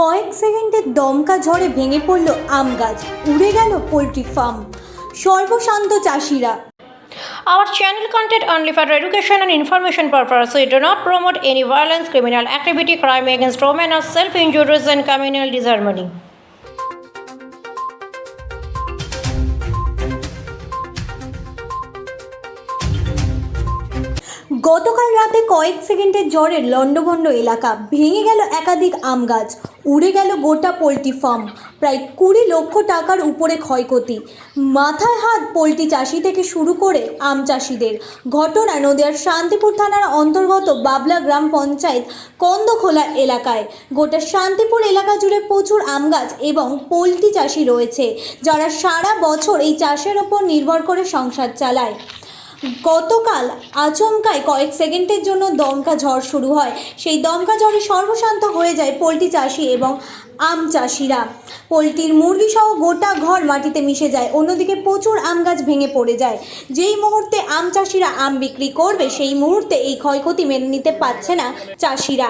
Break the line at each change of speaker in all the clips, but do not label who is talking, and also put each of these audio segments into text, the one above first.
কয়েক সেকেন্ডে দমকা ঝড়ে ভেঙে পড়ল আম গাছ উড়ে গেল পোলট্রি ফার্ম সর্বশান্ত চাষিরা
Our channel content only for education and information purpose. We do not promote any violence, criminal activity, crime against women, or self-injuries and communal disharmony.
গতকাল রাতে কয়েক সেকেন্ডের জ্বরে লণ্ডভণ্ড এলাকা। ভেঙে গেল একাধিক আম গাছ, উড়ে গেল গোটা পোলট্রি ফার্ম। প্রায় কুড়ি লক্ষ টাকার উপরে ক্ষয়ক্ষতি। মাথায় হাত পোলট্রি চাষি থেকে শুরু করে আম চাষিদের। ঘটনা নদিয়ার শান্তিপুর থানার অন্তর্গত বাবলা গ্রাম পঞ্চায়েত কন্দখোলা এলাকায়। গোটা শান্তিপুর এলাকা জুড়ে প্রচুর আম গাছ এবং পোলট্রি চাষি রয়েছে, যারা সারা বছর এই চাষের ওপর নির্ভর করে সংসার চালায়। গতকাল আচমকায় কয়েক সেকেন্ডের জন্য দমকা ঝড় শুরু হয়। সেই দমকা ঝড়ে সর্বশান্ত হয়ে যায় পোলট্রি চাষি এবং আম চাষিরা। পোলট্রির মুরগি সহ গোটা ঘর মাটিতে মিশে যায়। অন্যদিকে প্রচুর আম গাছ ভেঙে পড়ে যায়। যেই মুহূর্তে আম চাষিরা আম বিক্রি করবে, সেই মুহূর্তে এই ক্ষয়ক্ষতি মেনে নিতে পারছে না চাষিরা।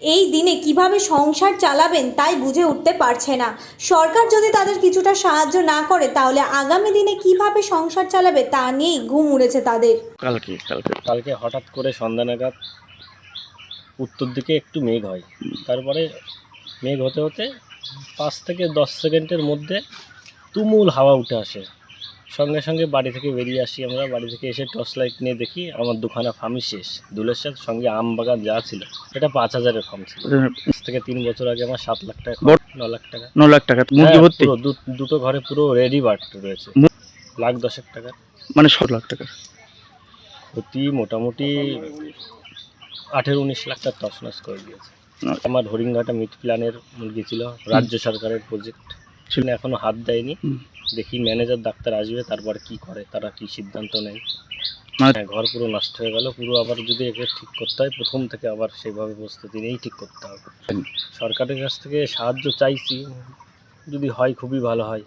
এই দিনে কীভাবে সংসার চালাবেন তাই বুঝে উঠতে পারছে না। সরকার যদি তাদের কিছুটা সাহায্য না করে তাহলে আগামী দিনে কীভাবে সংসার চালাবে তা নিয়েই ঘুম উড়েছে তাদের।
কালকে কালকে। কালকে হঠাৎ করে সন্ধ্যা নাগাদ উত্তর দিকে একটু মেঘ হয়। তারপরে মেঘ হতে হতে পাঁচ থেকে দশ সেকেন্ডের মধ্যে তুমুল হাওয়া উঠে আসে। সঙ্গে সঙ্গে বাড়ি থেকে বেরিয়ে আসি আমরা। বাড়ি থেকে এসে টর্চ লাইট নিয়ে দেখি আমার দুখানা ফার্মই শেষ। দুলের সাথে সঙ্গে আম বাগান যা ছিল এটা পাঁচ হাজারের ফার্ম ছিল। থেকে তিন বছর আগে আমার সাত লাখ টাকা ন লাখ টাকা।
ন লাখ টাকা
হ্যাঁ,
ভর্তি?
দুটো ঘরে পুরো রেডি বার্ড রয়েছে। লাখ দশেক টাকা।
মানে ছ লাখ টাকা?
ক্ষতি মোটামুটি আঠেরো উনিশ লাখ টাকা তছনছ করে দিয়েছে। আমার হরিণঘাটা মিট প্ল্যানের মুরগি ছিল রাজ্য সরকারের প্রজেক্ট ছিল। এখনও হাত দেয়নি। দেখি ম্যানেজার ডাক্তার আসবে তারপর কি করে তারা কি সিদ্ধান্ত নেয়?
মানে-
হ্যাঁ, ঘর পুরো নষ্ট হয়ে গেল পুরো আবার যদি একে ঠিক করতে হয় প্রথম থেকে আবার সেইভাবে প্রস্তুতি নিয়েই ঠিক করতে হবে। সরকারের কাছ থেকে সাহায্য চাইছি যদি হয় খুবই ভালো হয়।